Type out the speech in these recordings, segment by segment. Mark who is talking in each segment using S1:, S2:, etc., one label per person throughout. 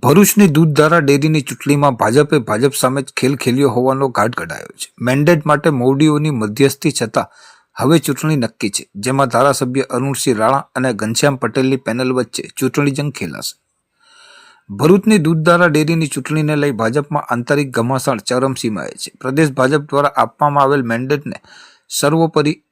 S1: ભરૂચની દૂધધારા ડેરીની ચૂંટણીમાં ભાજપે ભાજપ સામે જ ખેલ ખેલ્યો હોવાનો ઘાટ કઢાયો છે. મેન્ડેટ માટે મોવડીઓની મધ્યસ્થી છતાં હવે ચૂંટણી નક્કી છે. જેમાં ધારાસભ્ય અરુણસિંહ રાણા અને ઘનશ્યામ પટેલની પેનલ વચ્ચે ચૂંટણી જંગ ખેલાશે. ભરૂચની દૂધધારા ડેરીની ચૂંટણીને લઈ ભાજપમાં આંતરિક ઘમાસાણ ચરમસીમાએ છે. પ્રદેશ ભાજપ દ્વારા આપવામાં આવેલ મેન્ડેટને સર્વોપરી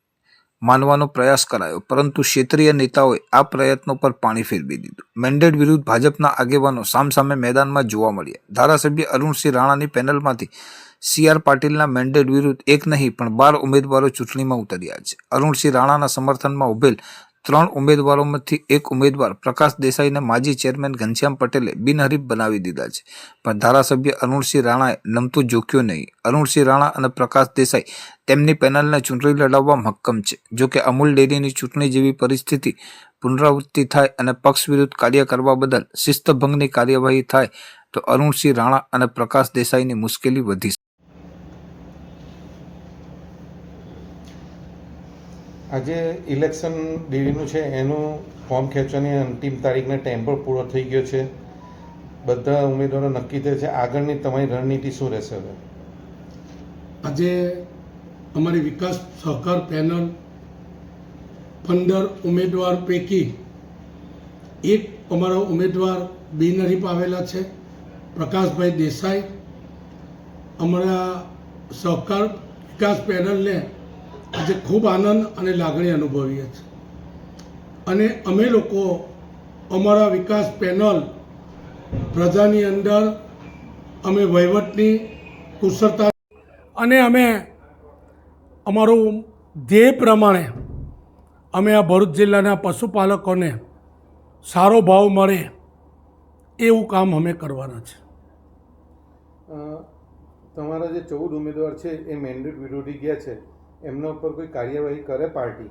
S1: માનવાનો પ્રયાસ કરાયો. પરંતુ ક્ષેત્રીય નેતાઓએ આ પ્રયત્નો પર પાણી ફેરવી દીધું. મેન્ડેટ વિરુદ્ધ ભાજપના આગેવાનો સામસામે મેદાનમાં જોવા મળ્યા. ધારાસભ્ય અરુણસિંહ રાણાની પેનલમાંથી સી આર પાટીલના મેન્ડેટ વિરુદ્ધ એક નહીં, પણ બાર ઉમેદવારો ચૂંટણીમાં ઉતર્યા છે. અરુણસિંહ રાણાના સમર્થનમાં ઉભેલ ત્રણ ઉમેદવારોમાંથી એક ઉમેદવાર પ્રકાશ દેસાઈને માજી ચેરમેન ઘનશ્યામ પટેલે બિનહરીફ બનાવી દીધા છે. પણ ધારાસભ્ય અરુણસિંહ રાણાએ નમતું જોખ્યું નહીં. અરુણસિંહ રાણા અને પ્રકાશ દેસાઈ તેમની પેનલને ચૂંટણી લડાવવા મક્કમ છે. જોકે અમૂલ ડેરીની ચૂંટણી જેવી પરિસ્થિતિ પુનરાવૃત્તિ થાય અને પક્ષ વિરુદ્ધ કાર્ય કરવા બદલ શિસ્તભંગની કાર્યવાહી થાય તો અરુણસિંહ રાણા અને પ્રકાશ દેસાઈની મુશ્કેલી વધી
S2: આજે ઇલેક્શન ડેરીનું છે, એનું ફોર્મ ખેંચવાની અંતિમ તારીખને ટાઈમ પણ પૂરો થઈ ગયો છે. બધા ઉમેદવારો નક્કી થયા છે, આગળની તમારી રણનીતિ શું રહેશે હવે?
S3: આજે અમારી વિકાસ સહકાર પેનલ પંદર ઉમેદવાર પૈકી એક અમારા ઉમેદવાર બિનહરીફ આવેલા છે, પ્રકાશભાઈ દેસાઈ. અમારા સહકાર વિકાસ પેનલને આજે ખૂબ આનંદ અને લાગણી અનુભવીએ છીએ. અને અમે લોકો અમારા વિકાસ પેનલ પ્રજાની અંદર અમે વહીવટની કુશળતા અને અમે અમારું ધ્યેય પ્રમાણે અમે આ ભરૂચ જિલ્લાના પશુપાલકોને સારો ભાવ મળે એવું કામ અમે કરવાના છે.
S2: તમારા જે ચૌદ ઉમેદવાર છે એ મેન્ડેટ વિરોધી ગયા છે. એમના ઉપર કોઈ કાર્યવાહી કરે પાર્ટી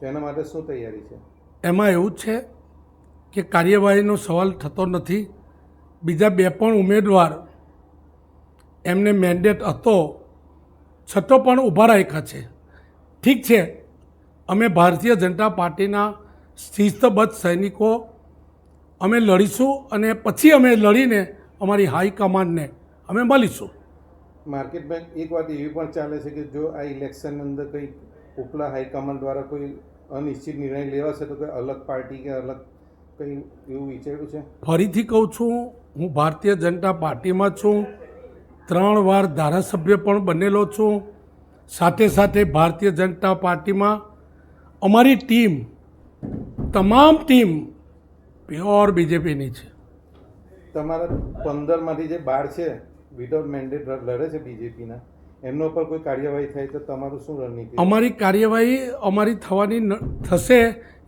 S2: તેના માટે શું તૈયારી છે?
S3: એમાં એવું છે કે કાર્યવાહીનો સવાલ થતો નથી. બીજા બે પણ ઉમેદવાર એમને મેન્ડેટ હતો, છતાં પણ ઊભા રાખ્યા છે. ઠીક છે, અમે ભારતીય જનતા પાર્ટીના શિસ્તબદ્ધ સૈનિકો, અમે લડીશું અને પછી અમે લડીને અમારી હાઈકમાન્ડને અમે મળીશું.
S2: માર્કેટમાં એક વાત એવી પણ ચાલે છે કે જો આ ઇલેક્શન અંદર કંઈ ઉપલા હાઈકમાન્ડ દ્વારા કોઈ અનિશ્ચિત નિર્ણય લેવાશે તો કોઈ અલગ પાર્ટી કે અલગ કંઈ એવું વિચાર્યું છે?
S3: ફરીથી કહું છું હું ભારતીય જનતા પાર્ટીમાં છું ત્રણ વાર ધારાસભ્ય પણ બનેલો છું. સાથે સાથે ભારતીય જનતા પાર્ટીમાં અમારી ટીમ તમામ ટીમ પ્યોર બીજેપીની છે.
S2: તમારા પંદરમાંથી જે બાર છે વિધાઉટ મેન્ડેટ લડે છે બીજેપીના એમના ઉપર કોઈ કાર્યવાહી થાય તો તમારું શું રણનીતિ
S3: અમારી કાર્યવાહી અમારી થવાની થશે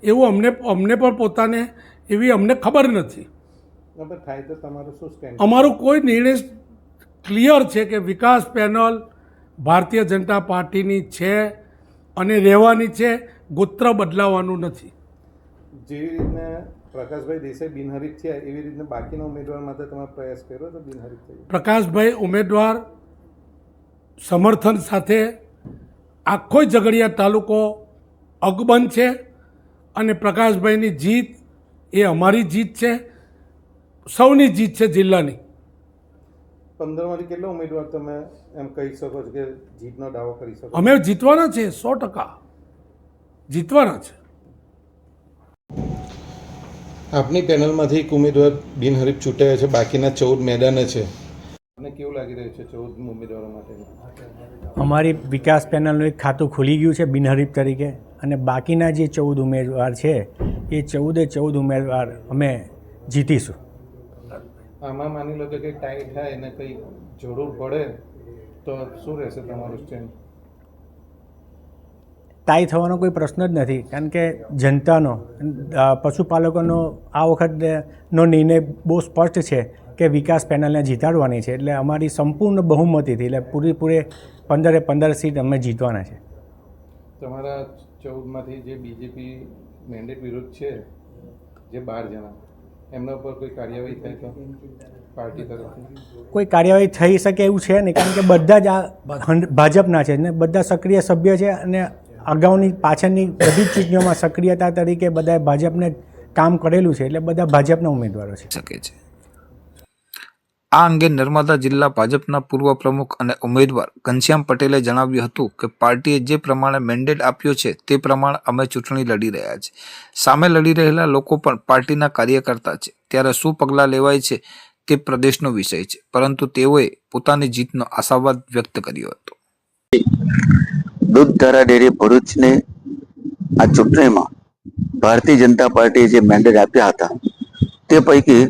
S3: એવું અમને અમને પણ પોતાને એવી અમને ખબર નથી.
S2: થાય તો તમારું શું સ્ટેન્ડ
S3: અમારો કોઈ નિર્ણય ક્લિયર છે કે વિકાસ પેનલ ભારતીય જનતા પાર્ટીની છે અને રહેવાની છે ગોત્ર બદલાવાનું નથી.
S2: જેવી રીતના પ્રકાશભાઈ દેસાઈ બિનહરીફ થયા એવી રીતના બાકીના ઉમેદવાર માટે તમે પ્રયાસ કર્યો તો બિનહરીફ થઈ
S3: પ્રકાશભાઈ ઉમેદવાર સમર્થન સાથે આખો ઝઘડિયા તાલુકો અકબંધ છે અને પ્રકાશભાઈની જીત એ અમારી જીત છે સૌની જીત છે જિલ્લાની.
S2: પંદરમાંથી કેટલા ઉમેદવાર તમે એમ કહી શકો છો કે જીતનો દાવો કરી શકો
S3: અમે જીતવાના છે સો ટકા. જીતવાના છે.
S2: આપની પેનલમાંથી એક ઉમેદવાર બિનહરીફ ચૂંટાયા છે બાકીના ચૌદ મેદાને છે. અને કેવું લાગી રહ્યું છે ચૌદ ઉમેદવારો માટે?
S4: અમારી વિકાસ પેનલનું એક ખાતું ખુલી ગયું છે બિનહરીફ તરીકે અને બાકીના જે ચૌદ ઉમેદવાર છે એ ચૌદે ચૌદ ઉમેદવાર અમે જીતીશું.
S2: આમાં માની લો કે કંઈ ટાઈટ થાય અને કંઈ જરૂર પડે તો શું રહેશે તમારું સ્ટેન્ડ?
S4: તાઈ થવાનો કોઈ પ્રશ્ન જ નથી. કારણ કે જનતાનો પશુપાલકોનો આ વખતનો નિર્ણય બહુ સ્પષ્ટ છે કે વિકાસ પેનલને જીતાડવાની છે. એટલે અમારી સંપૂર્ણ બહુમતીથી એટલે પૂરેપૂરે પંદરે પંદર સીટ અમે જીતવાના છે.
S2: તમારા ચૌદમાંથી જે બીજેપી મેન્ડેટ વિરુદ્ધ છે જે બાર જણા એમના ઉપર કોઈ કાર્યવાહી થાય તો? પાર્ટી તરફથી.
S4: કોઈ કાર્યવાહી થઈ શકે એવું છે નહીં? કારણ કે બધા જ આ ભાજપના છે ને બધા સક્રિય સભ્ય છે અને અગાઉની પાછળની બધી જ ચૂંટણીઓમાં સક્રિયતા તરીકે બધાએ ભાજપને કામ કરેલું છે એટલે બધા ભાજપના ઉમેદવારો છે.
S1: શકે છે. આ અંગે નર્મદા જિલ્લા ભાજપના પૂર્વ પ્રમુખ અને ઉમેદવાર ઘનશ્યામ પટેલે જણાવ્યું હતું કે પાર્ટીએ જે પ્રમાણે મેન્ડેટ આપ્યો છે તે પ્રમાણે અમે ચૂંટણી લડી રહ્યા છે સામે લડી રહેલા લોકો પણ પાર્ટીના કાર્યકર્તા છે. ત્યારે શું પગલાં લેવાય છે તે પ્રદેશનો વિષય છે. પરંતુ તેઓએ પોતાની જીતનો આશાવાદ વ્યક્ત કર્યો હતો.
S5: દૂધધારા ડેરી ભરૂચને આ ચૂંટણીમાં ભારતીય જનતા પાર્ટીએ જે મેન્ડેટ આપ્યા હતા, તે પૈકી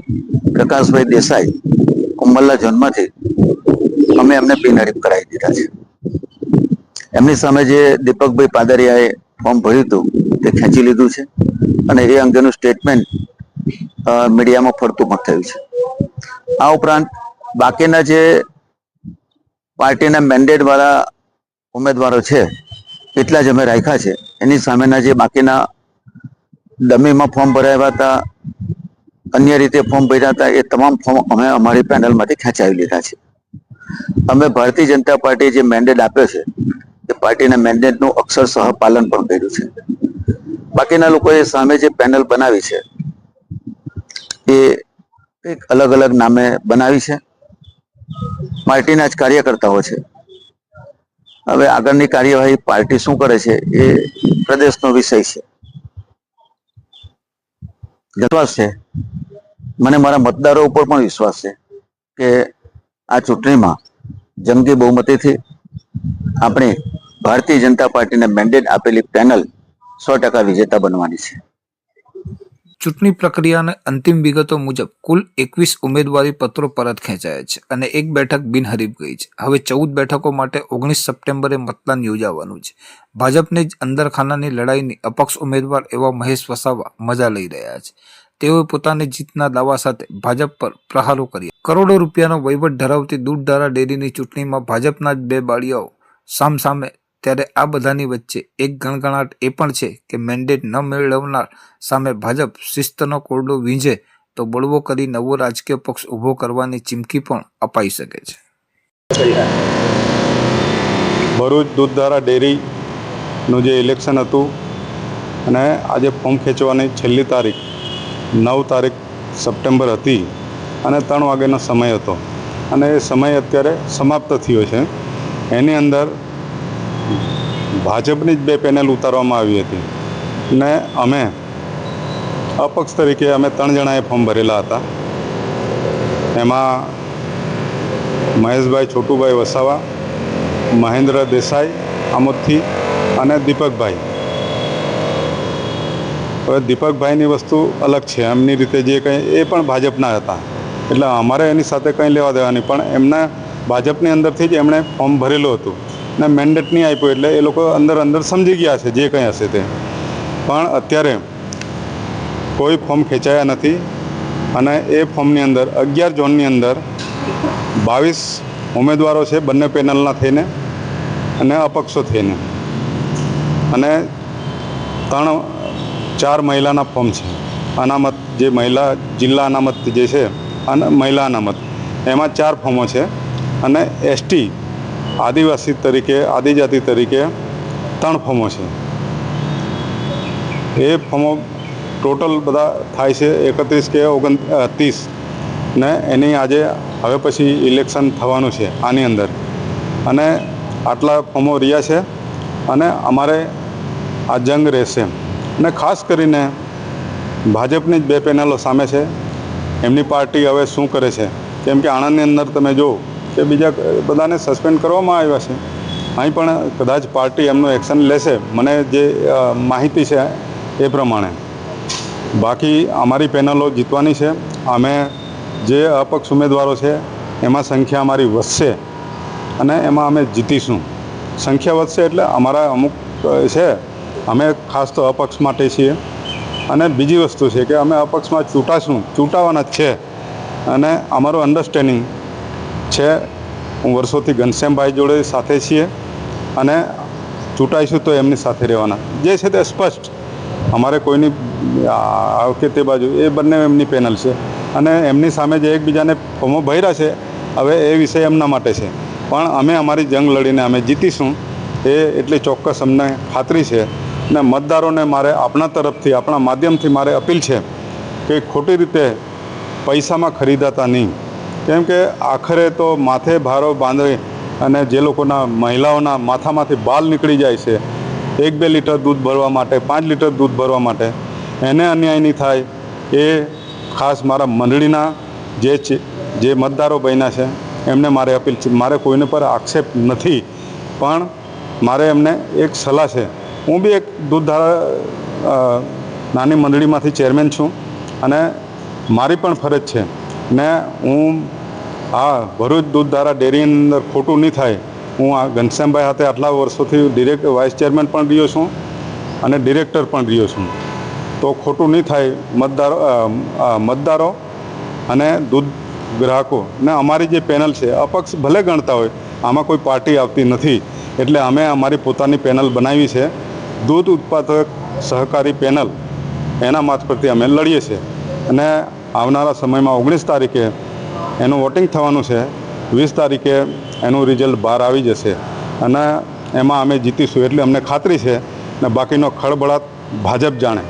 S5: પ્રકાશભાઈ દેસાઈ કુંબલ્લા ઝોનમાંથી અમે એમને બિનહરીફ કરાવી દીધા છે. એમની સામે જે દીપકભાઈ પાદરિયાએ ફોર્મ ભર્યું હતું, તે ખેંચી લીધું છે અને એ અંગેનું સ્ટેટમેન્ટ મીડિયામાં ફરતું પણ થયું છે. આ ઉપરાંત બાકીના જે પાર્ટીના મેન્ડેટ વાળા ઉમેદવારો છે, એટલા જ અમે રાખ્યા છે. એની સામેના જે બાકીના ડમીમાં ફોર્મ ભરાયા હતા, અન્ય રીતે ફોર્મ ભર્યા હતા, એ તમામ ફોર્મ અમે અમારી પેનલમાંથી ખેંચાવી લીધા છે. અમે ભારતીય જનતા પાર્ટીએ જે મેન્ડેટ આપ્યો છે, એ પાર્ટીના મેન્ડેટનું અક્ષરશઃ પાલન પણ કર્યું છે. બાકીના લોકોએ સામે જે પેનલ બનાવી છે, એ કંઈક અલગ અલગ નામે બનાવી છે. પાર્ટીના જ કાર્યકર્તાઓ છે. હવે આગળની કાર્યવાહી પાર્ટી શું કરે છે એ પ્રદેશનો વિષય છે. વિશ્વાસ છે. મને મારા મતદારો ઉપર પણ વિશ્વાસ છે કે આ ચૂંટણીમાં જંગી બહુમતીથી આપણી ભારતીય જનતા પાર્ટીને મેન્ડેટ આપેલી પેનલ સો ટકા વિજેતા બનવાની છે.
S1: ચૂંટણી પ્રક્રિયાની અંતિમ વિગતો મુજબ કુલ એકવીસ ઉમેદવારી પત્રો પરત ખેંચાયા છે અને એક બેઠક બિનહરીફ ગઈ છે. હવે ચૌદ બેઠકો માટે ઓગણીસ સપ્ટેમ્બરે મતદાન યોજાવાનું છે. ભાજપની જ અંદરખાનાની લડાઈની અપક્ષ ઉમેદવાર એવા મહેશ વસાવા મજા લઈ રહ્યા છે. તેઓએ પોતાની જીતના દાવા સાથે ભાજપ પર પ્રહારો કર્યા. કરોડો રૂપિયાનો વહીવટ ધરાવતી દૂધધારા ડેરીની ચૂંટણીમાં ભાજપના જ બે બાળીયાઓ સામસામે ત્યારે આ બધાની વચ્ચે એક ગણગણાટ એ પણ છે કે મેન્ડેટ ન મેળવનાર સામે ભાજપ શિસ્તનો કોરડો વીંઝે તો બળવો કરી નવો રાજકીય પક્ષ ઊભો કરવાની ચીમકી પણ અપાઈ શકે છે.
S6: ભરૂચ દૂધધારા ડેરીનું જે ઇલેક્શન હતું અને આજે ફોર્મ ખેંચવાની છેલ્લી તારીખ, નવ તારીખ સપ્ટેમ્બર હતી અને ત્રણ વાગ્યાનો સમય હતો. અને એ સમય અત્યારે સમાપ્ત થયો છે. એની અંદર ભાજપની જ બે પેનલ ઉતારવામાં આવી હતી. ને અમે અપક્ષ તરીકે અમે ત્રણ જણાએ ફોર્મ ભરેલા હતા. એમાં મહેશભાઈ છોટુભાઈ વસાવા, મહેન્દ્ર દેસાઈ આમોદથી અને દીપકભાઈ. હવે દીપકભાઈની વસ્તુ અલગ છે. એમની રીતે જે કંઈ, એ પણ ભાજપના હતા. એટલે અમારે એની સાથે કંઈ લેવા દેવાની. પણ એમના ભાજપની અંદરથી જ એમણે ફોર્મ ભરેલું હતું. ને મેન્ડેટ નહીં આપ્યો એટલે એ લોકો અંદર અંદર સમજી ગયા છે જે કંઈ હશે તે. પણ અત્યારે કોઈ ફોર્મ ખેંચાયા નથી અને એ ફોર્મની અંદર અગિયાર ઝોનની અંદર બાવીસ ઉમેદવારો છે બંને પેનલના થઈને અને અપક્ષો થઈને. અને ત્રણ, ચાર મહિલાના ફોર્મ છે. અનામત જે મહિલા, જિલ્લા અનામત જે છે, અને, મહિલા અનામત. એમાં ચાર ફોર્મો છે અને એસટી આદિવાસી તરીકે, આદિજાતિ તરીકે ત્રણ ફોર્મો છે. એ ફોર્મો ટોટલ બધા થાય છે એકત્રીસ કે ઓગણ ત્રીસ ને એની આજે હવે પછી ઇલેક્શન થવાનું છે આની અંદર. અને આટલા ફોર્મો રહ્યા છે અને અમારે આ જંગ રહેશે. અને ખાસ કરીને ભાજપની જ બે પેનલો સામે છે. એમની પાર્ટી હવે શું કરે છે? કેમ કે આણંદની અંદર તમે જો કે બીજા બધાને સસ્પેન્ડ કરવામાં આવ્યા છે. અહીં પણ કદાચ પાર્ટી એમનું એક્શન લેશે. મને જે માહિતી છે એ પ્રમાણે. બાકી અમારી પેનલો જીતવાની છે. અમે જે અપક્ષ ઉમેદવારો છે, એમાં સંખ્યા અમારી વધશે અને એમાં અમે જીતીશું. સંખ્યા વધશે એટલે અમારા અમુક છે. અમે ખાસ તો અપક્ષ માટે છીએ. અને બીજી વસ્તુ છે કે અમે અપક્ષમાં ચૂંટાશું. ચૂંટાવાના જ છે. અને અમારું અન્ડરસ્ટેન્ડિંગ છે. હું વર્ષોથી ઘનશ્યામભાઈ જોડે સાથે છીએ અને ચૂંટાઈશું તો એમની સાથે રહેવાના. જે છે તે સ્પષ્ટ. અમારે કોઈની કે તે બાજુ, એ બંને એમની પેનલ છે. અને એમની સામે જે એકબીજાને ફોર્મો ભર્યા છે, હવે એ વિષય એમના માટે છે. પણ અમે અમારી જંગ લડીને અમે જીતીશું, એ એટલી ચોક્કસ અમને ખાતરી છે. ને મતદારોને મારે આપણા તરફથી, આપણા માધ્યમથી મારે અપીલ છે કે ખોટી રીતે પૈસામાં ખરીદાતા નહીં. કેમ કે આખરે તો માથે ભારો બાંધી અને જે લોકોના મહિલાઓના માથામાંથી બાલ નીકળી જાય છે, એક બે લીટર દૂધ ભરવા માટે, પાંચ લીટર દૂધ ભરવા માટે, એને અન્યાય નહીં થાય. એ ખાસ મારા મંડળીના જે જે મતદારો બન્યા છે, એમને મારે અપીલ છે. મારે કોઈને પર આક્ષેપ નથી, પણ મારે એમને એક સલાહ છે. હું બી એક દૂધધારા નાની મંડળીમાંથી ચેરમેન છું અને મારી પણ ફરજ છે. ને હું આ ભરૂચ દૂધધારા ડેરીની અંદર ખોટું નહીં થાય. હું આ ઘનશ્યામભાઈ હાથે આટલા વર્ષોથી ડિરેક્ટ વાઇસ ચેરમેન પણ રહ્યો છું અને ડિરેક્ટર પણ રહ્યો છું. તો ખોટું નહીં થાય મતદારો મતદારો અને દૂધ ગ્રાહકો. ને અમારી જે પેનલ છે, અપક્ષ ભલે ગણતા હોય, આમાં કોઈ પાર્ટી આવતી નથી. એટલે અમે અમારી પોતાની પેનલ બનાવી છે. દૂધ ઉત્પાદક સહકારી પેનલ, એના મારફતથી અમે લડીએ છીએ. અને આવનારા સમયમાં ઓગણીસ તારીખે એનું વોટિંગ થવાનું છે. વીસ તારીખે એનું રિઝલ્ટ બહાર આવી જશે. અને એમાં અમે જીતીશું એટલે અમને ખાતરી છે. ને બાકીનો ખળબળાટ ભાજપ જાણે.